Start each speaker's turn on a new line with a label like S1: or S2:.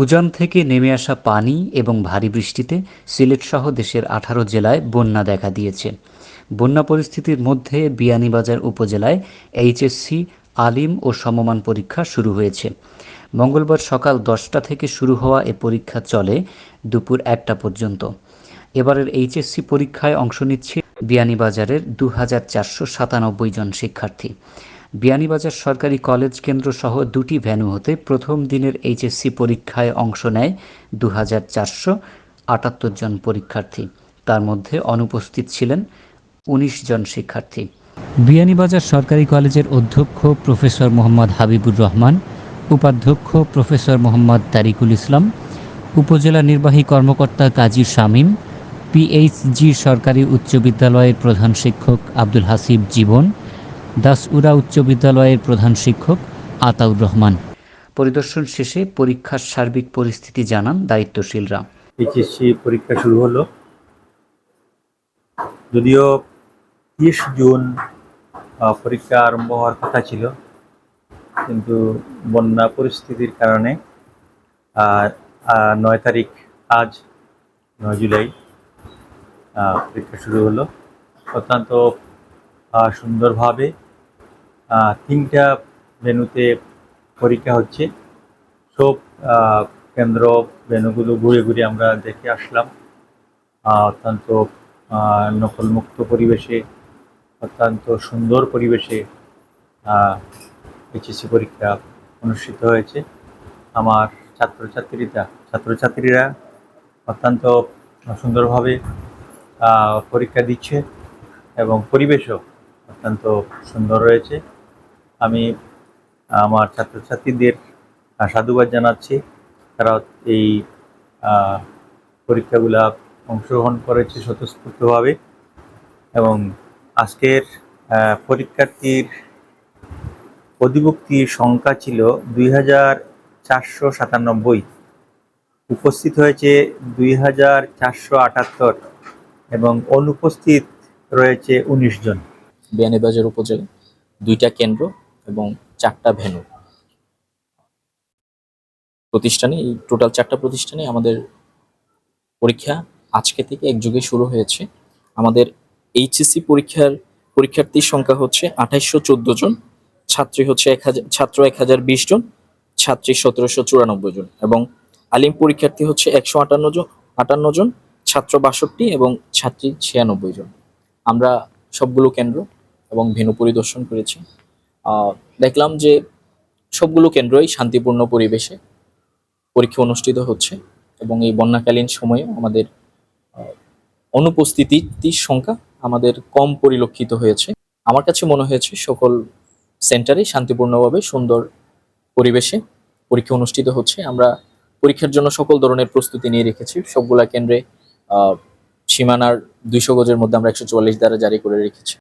S1: উজান থেকে নেমে আসা পানি এবং ভারী বৃষ্টিতে সিলেটসহ দেশের আঠারো জেলায় বন্যা দেখা দিয়েছে। বন্যা পরিস্থিতির মধ্যে বিয়ানীবাজার উপজেলায় এইচএসসি, আলিম ও সমমান পরীক্ষা শুরু হয়েছে। মঙ্গলবার সকাল দশটা থেকে শুরু হওয়া এ পরীক্ষা চলে দুপুর একটা পর্যন্ত। এবারের এইচএসসি পরীক্ষায় অংশ নিচ্ছে বিয়ানীবাজারের দু হাজার চারশো সাতানব্বই জন শিক্ষার্থী। বিয়ানীবাজার সরকারি কলেজ কেন্দ্র সহ দুটি ভ্যানু হতে প্রথম দিনের এইচএসসি পরীক্ষায় অংশ নেয় দু হাজার চারশো আটাত্তর জন পরীক্ষার্থী। তার মধ্যে অনুপস্থিত ছিলেন উনিশ জন শিক্ষার্থী। বিয়ানীবাজার সরকারি কলেজের অধ্যক্ষ প্রফেসর মোহাম্মদ হাবিবুর রহমান, উপাধ্যক্ষ প্রফেসর মোহাম্মদ তারিকুল ইসলাম, উপজেলা নির্বাহী কর্মকর্তা কাজী শামীম, পিএইচজি সরকারি উচ্চ বিদ্যালয়ের প্রধান শিক্ষক আব্দুল হাসিব জীবন দাসউরা উচ্চ বিদ্যালয়ের প্রধান শিক্ষক আতাউর রহমান। পরিদর্শন শেষে পরীক্ষার সার্বিক পরিস্থিতি জানান দায়িত্বশীলরা।
S2: এইচএসসি পরীক্ষা শুরু হলো। যদিও তিরিশ জুন পরীক্ষা আরম্ভ হওয়ার কথা ছিল, কিন্তু বন্যা পরিস্থিতির কারণে নয় তারিখ আজ, নয় জুলাই পরীক্ষা শুরু হলো। অত্যন্ত সুন্দরভাবে তিনটা ভেন্যুতে পরীক্ষা হচ্ছে। সব কেন্দ্র ভেন্যুগুলো ঘুরে ঘুরে আমরা দেখে আসলাম। অত্যন্ত নকলমুক্ত পরিবেশে, অত্যন্ত সুন্দর পরিবেশে এইচএসসি পরীক্ষা অনুষ্ঠিত হয়েছে। আমার ছাত্রছাত্রীরা ছাত্রছাত্রীরা অত্যন্ত সুন্দরভাবে পরীক্ষা দিচ্ছে এবং পরিবেশও অত্যন্ত সুন্দর রয়েছে। আমি আমার ছাত্রছাত্রীদের সাধুবাদ জানাচ্ছি। তারা এই পরীক্ষাগুলা অংশগ্রহণ করেছে স্বতঃস্ফূর্তভাবে এবং আজকের পরীক্ষার্থীর অধিভুক্তির সংখ্যা ছিল দুই হাজার চারশো সাতানব্বই। উপস্থিত হয়েছে দুই হাজার চারশো আটাত্তর এবং অনুপস্থিত রয়েছে উনিশ জন।
S3: বিয়ানীবাজার উপজেলা, দুইটা কেন্দ্র এবং চারটা ভেনু প্রতিষ্ঠানে, এই টোটাল চারটা প্রতিষ্ঠানে আমাদের পরীক্ষা আজকে থেকে একযোগে শুরু হয়েছে। আমাদের এইচএসসি পরীক্ষার পরীক্ষার্থীর সংখ্যা হচ্ছে আঠাইশশো চোদ্দ জন, ছাত্রী হচ্ছে এক হাজার, ছাত্র এক হাজার বিশ জন, ছাত্রী সতেরোশো চুরানব্বই জন এবং আলিম পরীক্ষার্থী হচ্ছে একশো আটান্ন জন আটান্ন জন, ছাত্র বাষট্টি এবং ছাত্রী ছিয়ানব্বই জন। আমরা সবগুলো কেন্দ্র এবং ভেন্যু পরিদর্শন করেছি। দেখলাম যে সবগুলো কেন্দ্রই শান্তিপূর্ণ পরিবেশে পরীক্ষা অনুষ্ঠিত হচ্ছে এবং এই বন্যাকালীন সময়ে আমাদের অনুপস্থিতির সংখ্যা আমাদের কম পরিলক্ষিত হয়েছে। আমার কাছে মনে হয়েছে সকল সেন্টারে শান্তিপূর্ণভাবে সুন্দর পরিবেশে পরীক্ষা অনুষ্ঠিত হচ্ছে। আমরা পরীক্ষার জন্য সকল ধরনের প্রস্তুতি নিয়ে রেখেছি। সবগুলা কেন্দ্রে সীমানার দুইশো গজের মধ্যে আমরা একশো চুয়াল্লিশ দ্বারা জারি করে রেখেছি।